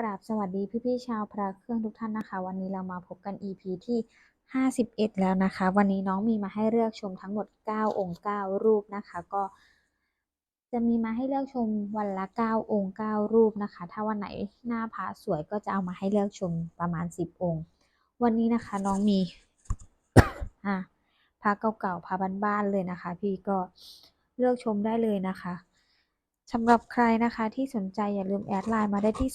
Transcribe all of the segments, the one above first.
กราบสวัสดีพี่ๆชาวพระเครื่องทุกท่านนะคะ วันนี้เรามาพบกัน EP ที่ 51 แล้วนะคะ วันนี้น้องมีมาให้เลือกชมทั้งหมด 9 องค์ 9 รูปนะคะ ก็จะมีมาให้เลือกชมวันละ 9 องค์ 9 รูปนะคะ ถ้าวันไหนหน้าพระสวยก็จะเอามาให้เลือกชมประมาณ 10 องค์ วันนี้นะคะน้องมีอะพระเก่าๆพระบ้านๆเลยนะคะ พี่ก็เลือกชมได้เลยนะคะ สำหรับใครนะคะที่สนใจอย่าลืมแอดไลน์มาได้ที่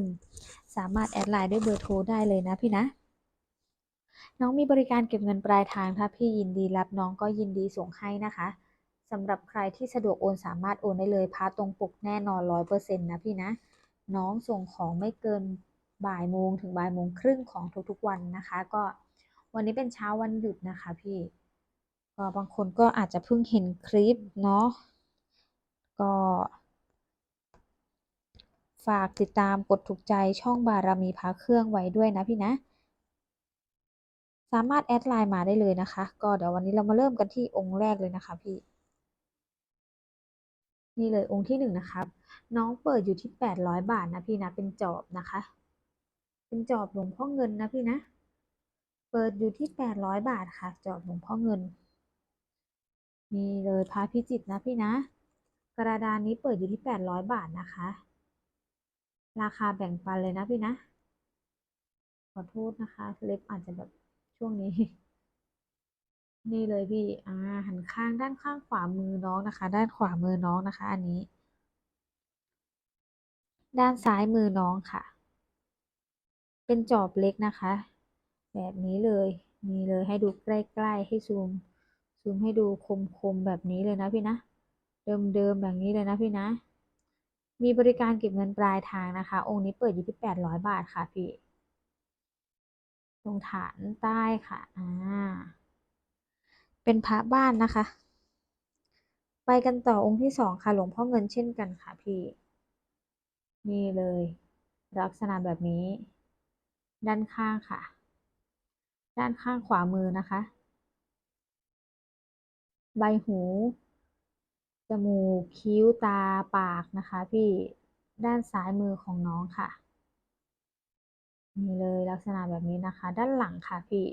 0992107401 สามารถแอดไลน์ด้วยเบอร์โทรได้เลยนะพี่นะ น้องมีบริการเก็บเงินปลายทางถ้าพี่ยินดีรับน้องก็ยินดีส่งให้นะคะสำหรับใครที่สะดวกโอนสามารถโอนได้เลยพาตรงปกแน่นอนร้อยเปอร์เซ็นต์นะพี่นะ น้องส่งของไม่เกินบ่ายโมงถึงบ่ายโมงครึ่งของทุกๆวันนะคะ ก็วันนี้เป็นเช้าวันหยุดนะคะพี่ก็บางคนก็อาจจะเพิ่งเห็นคลิปเนาะ ก็ฝากติดตามกดถูกใจช่องบารมีพระเครื่องไว้ด้วยนะพี่นะ สามารถแอดไลน์มาได้เลยนะคะ ก็เดี๋ยววันนี้เรามาเริ่มกันที่องค์แรกเลยนะคะพี่ นี่เลยองค์ที่หนึ่งนะครับ น้องเปิดอยู่ที่แปดร้อยบาทนะพี่นะ เป็นจอบนะคะ เป็นจอบหลวงพ่อเงินนะพี่นะ เปิดอยู่ที่แปดร้อยบาทค่ะ จอบหลวงพ่อเงิน นี่เลยพระพิจิตนะพี่นะ กระดานนี้เปิดอยู่ที่แปดร้อยบาทนะคะ ราคาแบ่งปันเลยนะพี่นะ ขอโทษนะคะ เล็บอาจจะแบบช่วงนี้ นี่เลยพี่ อ่า หันข้างด้านข้างขวามือน้องนะคะ ด้านขวามือน้องนะคะ อันนี้ ด้านซ้ายมือน้องค่ะ เป็นจอบเล็กนะคะ แบบนี้เลยนี่เลยให้ดูใกล้ๆให้ซูมซูมให้ดูคมๆแบบนี้เลยนะพี่นะ เดิมๆแบบนี้เลยนะพี่นะ มีบริการเก็บเงินปลายทางนะคะ องค์นี้เปิดอยู่ที่แปดร้อยบาทค่ะพี่ตรงฐานใต้ค่ะ อ่า เป็นพระบ้านนะคะ ไปกันต่อองค์ที่สองค่ะ หลวงพ่อเงินเช่นกันค่ะพี่ นี่เลย ลักษณะแบบนี้ ด้านข้างค่ะ ด้านข้างขวามือนะคะ ใบหู จมูก คิ้ว ตา ปากนะคะพี่ ด้านซ้ายมือของน้องค่ะ นี่เลยลักษณะแบบนี้นะคะ ด้านหลังค่ะพี่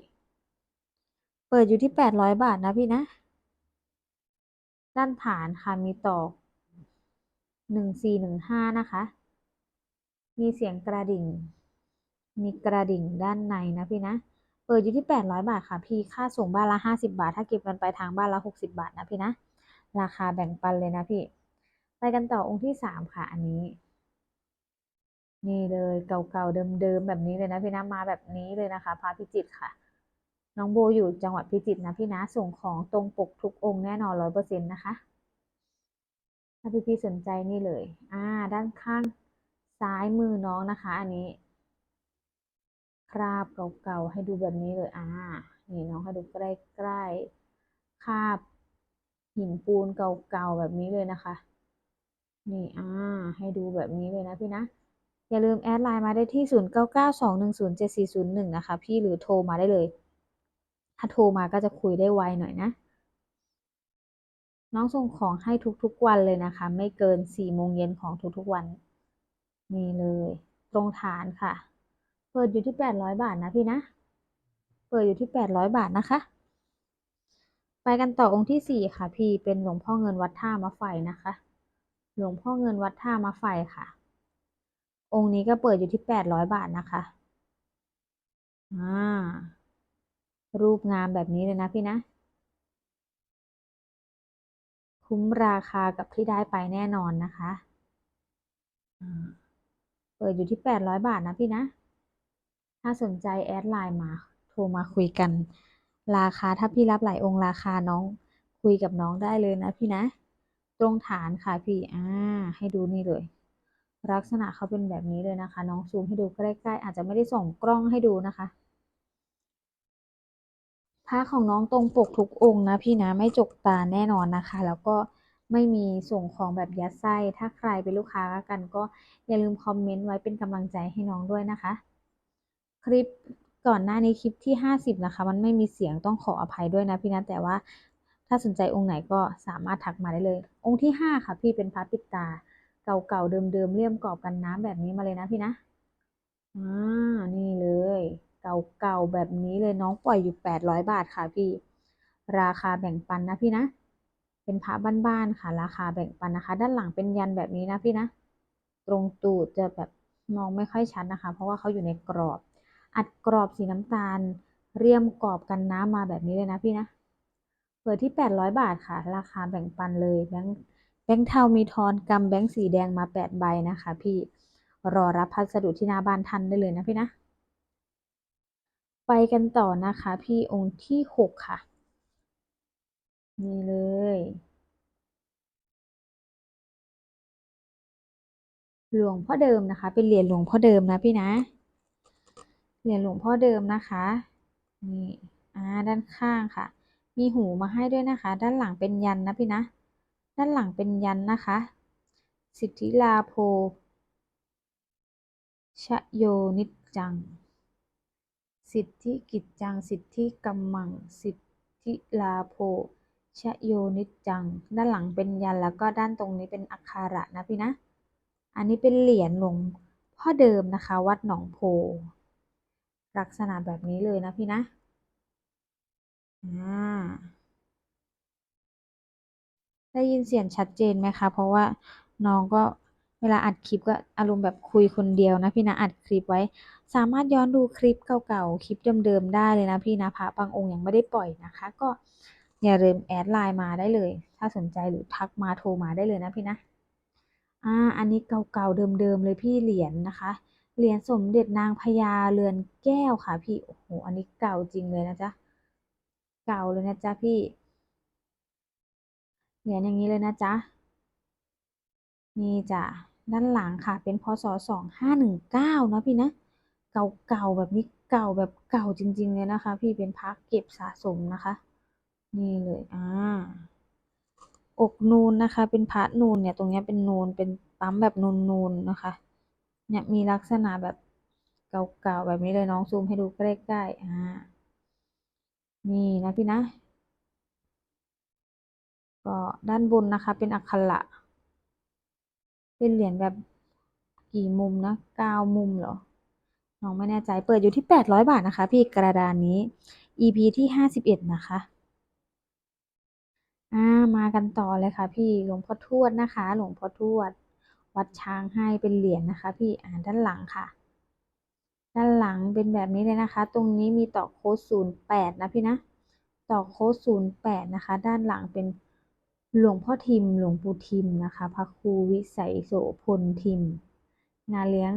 เปิดอยู่ที่แปดร้อยบาทนะพี่นะ ด้านฐานค่ะมีตอกหนึ่งสี่หนึ่งห้านะคะ มีเสียงกระดิ่ง มีกระดิ่งด้านในนะพี่นะ เปิดอยู่ที่แปดร้อยบาทค่ะพี่ ค่าส่งบ้านละห้าสิบาท ถ้าเก็บกันไปทางบ้านละหกสิบาทนะพี่นะ ราคาแบ่งปันเลยนะพี่ไปกันต่อองค์ที่สามค่ะอันนี้ นี่เลยเก่าๆเดิมๆแบบนี้เลยนะพี่นะมาแบบนี้เลยนะคะพระพิจิตค่ะ น้องโบอยู่จังหวัดพิจิตนะพี่นะส่งของตรงปกทุกองค์แน่นอนร้อยเปอร์เซ็นต์นะคะ ถ้าพี่ๆสนใจนี่เลย อ่า ด้านข้างซ้ายมือน้องนะคะ อันนี้คราบเก่าๆให้ดูแบบนี้เลย อ่า นี่น้องให้ดูใกล้ๆคราบ หินปูนเก่าๆแบบนี้เลยนะคะ นี่อ่าให้ดูแบบนี้เลยนะพี่นะ อย่าลืมแอดไลน์มาได้ที่ 0992107401 นะคะ พี่หรือโทรมาได้เลย ถ้าโทรมาก็จะคุยได้ไวหน่อยนะ น้องส่งของให้ทุกๆวันเลยนะคะ ไม่เกิน4โมงเย็นของทุกๆวัน นี่เลย ตรงฐานค่ะ เปิดอยู่ที่ 800 บาทนะพี่นะ เปิดอยู่ที่ 800 บาทนะคะ กันต่อองค์ที่สี่ค่ะ พี่เป็นหลวงพ่อเงินวัดท่ามะไฟนะคะ หลวงพ่อเงินวัดท่ามะไฟค่ะ องค์นี้ก็เปิดอยู่ที่แปดร้อยบาทนะคะอ่ารูปงามแบบนี้เลยนะพี่นะ คุ้มราคากับที่ได้ไปแน่นอนนะคะเปิดอยู่ที่แปดร้อยบาทนะพี่นะ ถ้าสนใจแอดไลน์มา โทรมาคุยกัน ราคาถ้าพี่รับหลายองค์ราคาน้อง คุยกับน้องได้เลยนะพี่นะ ตรงฐานค่ะพี่อ่าให้ดูนี่เลย ลักษณะเขาเป็นแบบนี้เลยนะคะ น้องซูมให้ดูใกล้ๆอาจจะไม่ได้ส่องกล้องให้ดูนะคะผ้าของน้องตรงปกทุกองค์นะพี่นะไม่จกตาแน่นอนนะคะ แล้วก็ไม่มีส่งของแบบยัดไส้ ถ้าใครเป็นลูกค้ากันก็อย่าลืมคอมเมนต์ไว้เป็นกำลังใจให้น้องด้วยนะคะ คลิป ก่อนหน้านี้คลิปที่ 50 นะคะ มันไม่มีเสียงต้องขออภัยด้วยนะพี่นะแต่ว่าถ้าสนใจองค์ไหนก็สามารถทักมาได้เลย องค์ที่ 5 ค่ะ พี่เป็นพระปิดตา เก่าๆเดิมๆเลี่ยมกรอบกันน้ำแบบนี้มาเลยนะพี่นะอ่านี่เลย เก่าๆแบบนี้เลยน้องปล่อยอยู่แปดร้อยบาทค่ะพี่ ราคาแบ่งปันนะพี่นะ เป็นพระบ้านๆค่ะ ราคาแบ่งปันนะคะ ด้านหลังเป็นยันแบบนี้นะพี่นะ ตรงตูดจะแบบมองไม่ค่อยชัดนะคะ เพราะว่าเขาอยู่ในกรอบ อัดกรอบสีน้ำตาล เรียมกรอบกันน้ำมาแบบนี้เลยนะพี่นะเปิดที่แปดร้อยบาทค่ะ ราคาแบ่งปันเลยแบงค์แบงค์เทามีทอนกำแบงค์สีแดงมาแปดใบนะคะ พี่รอรับพัสดุที่หน้าบ้านทันได้เลยนะพี่นะ ไปกันต่อนะคะ พี่องค์ที่หกค่ะ นี่เลยหลวงพ่อเดิมนะคะ เป็นเหรียญหลวงพ่อเดิมนะพี่นะ เหรียญหลวงพ่อเดิมนะคะ นี่ อ่า ด้านข้างค่ะ มีหูมาให้ด้วยนะคะ ด้านหลังเป็นยันนะพี่นะ ด้านหลังเป็นยันนะคะ สิทธิลาโภชโยนิจจัง สิทธิกิจจัง สิทธิกัมมัง สิทธิลาโภชโยนิจจัง ด้านหลังเป็นยันแล้วก็ด้านตรงนี้เป็นอักขระนะพี่นะ อันนี้เป็นเหรียญหลวงพ่อเดิมนะคะ วัดหนองโพ ลักษณะแบบนี้เลยนะพี่นะอ่าได้ยินเสียงชัดเจนไหมคะ เพราะว่าน้องก็เวลาอัดคลิปก็อารมณ์แบบคุยคนเดียวนะพี่นะอัดคลิปไว้ สามารถย้อนดูคลิปเก่าๆคลิปเดิมๆได้เลยนะพี่นะพระบางองค์ยังไม่ได้ปล่อยนะคะ ก็อย่าลืมแอดไลน์มาได้เลย ถ้าสนใจหรือทักมาโทรมาได้เลยนะพี่นะอ่าอันนี้เก่าๆเดิมๆเลยพี่เหรียญนะคะ เหรียญสมเด็จนางพญาเรือนแก้วค่ะพี่ โอ้โห อันนี้เก่าจริงเลยนะจ๊ะ เก่าเลยนะจ๊ะพี่ เหรียญอย่างนี้เลยนะจ๊ะ นี่จ้ะ ด้านหลังค่ะ เป็นพศสองห้าหนึ่งเก้านะพี่นะ เก่าๆแบบนี้เก่าแบบเก่าจริง ๆ เลยนะคะ พี่เป็นพระเก็บสะสมนะคะ นี่เลยอ่าอกนูนนะคะ เป็นพระนูนเนี่ย ตรงเนี้ยเป็นนูนเป็นปั๊มแบบนูนๆนะคะ เนี่ยมีลักษณะแบบเก่าๆแบบนี้เลยน้องซูมให้ดูใกล้ๆอ่านี่นะพี่นะ ก็ด้านบนนะคะ เป็นอักขระเป็นเหรียญแบบกี่มุมนะเก้ามุมเหรอน้องไม่แน่ใจเปิดอยู่ที่แปดร้อยบาทนะคะ พี่กระดานนี้ EP ที่ห้าสิบเอ็ดนะคะอ่ามากันต่อเลยค่ะ พี่หลวงพ่อทวดนะคะ หลวงพ่อทวด วัดช้างให้เป็นเหรียญนะคะ พี่อ่านด้านหลังค่ะ ด้านหลังเป็นแบบนี้เลยนะคะ ตรงนี้มีต่อโค้ดศูนย์แปดนะพี่นะต่อโค้ดศูนย์แปดนะคะ ด้านหลังเป็นหลวงพ่อทิม หลวงปู่ทิมนะคะ พระครูวิสัยโสพลทิมงานเลี้ยง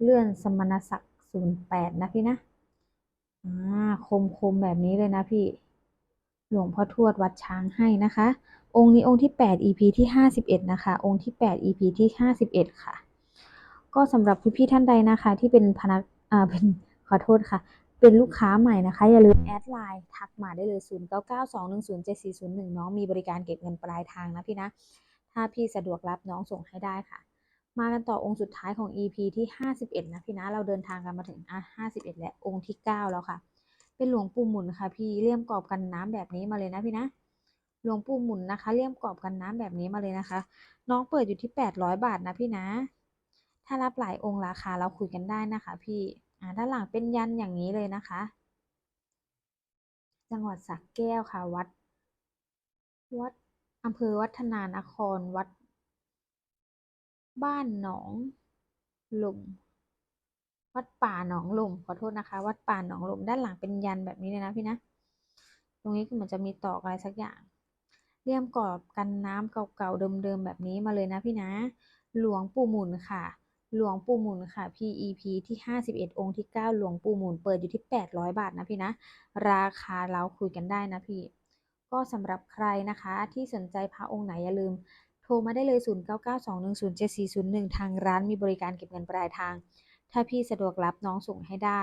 เลื่อนสมณศักดิ์ศูนย์แปดนะพี่นะอ่าคมคมแบบนี้เลยนะพี่ หลวงพ่อทวดวัดช้างให้นะคะ องค์นี้องค์ที่ 8 EP ที่ 51 นะคะ องค์ที่ 8 EP ที่ 51 ค่ะ ก็สำหรับพี่ๆท่านใดนะคะ ที่เป็นพนักอ่าเป็นขอโทษค่ะ เป็นลูกค้าใหม่นะคะ อย่าลืมแอดไลน์ทักมาได้เลย 0992107401 น้องมีบริการเก็บเงินปลายทางนะพี่นะ ถ้าพี่สะดวกรับน้องส่งให้ได้ค่ะ มากันต่อองค์สุดท้ายของ EP ที่ 51 นะพี่นะ เราเดินทางกันมาถึงอะ51 และองค์ที่ 9 แล้วค่ะ เป็นหลวงปู่หมุนค่ะพี่เลี่ยมกรอบกันน้ำแบบนี้มาเลยนะพี่นะหลวงปู่หมุนนะคะ เลี่ยมกรอบกันน้ำแบบนี้มาเลยนะคะ น้องเปิดอยู่ที่ 800 บาทนะพี่นะ ถ้ารับหลายองค์ราคาเราคุยกันได้นะคะ พี่อ่าด้านหลังเป็นยันอย่างนี้เลยนะคะ จังหวัดสระแก้วค่ะวัด วัดอำเภอวัฒนานครวัด บ้านหนองหลุม วัดป่าหนองลมขอโทษนะคะ วัดป่าหนองลมด้านหลังเป็นยันแบบนี้เลยนะพี่นะ ตรงนี้คือมันจะมีตอกอะไรสักอย่างเลี่ยมกรอบกันน้ำเก่าๆเดิมๆแบบนี้มาเลยนะพี่นะ หลวงปู่หมุนค่ะ หลวงปู่หมุนค่ะ PEP ที่ 51 องค์ที่ 9 หลวงปู่หมุนเปิดอยู่ที่ 800 บาทนะพี่นะ ราคาเราคุยกันได้นะพี่ ก็สำหรับใครนะคะที่สนใจพระองค์ไหนอย่าลืมโทรมาได้เลย 0992107401 ทางร้านมีบริการเก็บเงินปลายทาง ถ้าพี่สะดวกรับน้องส่งให้ได้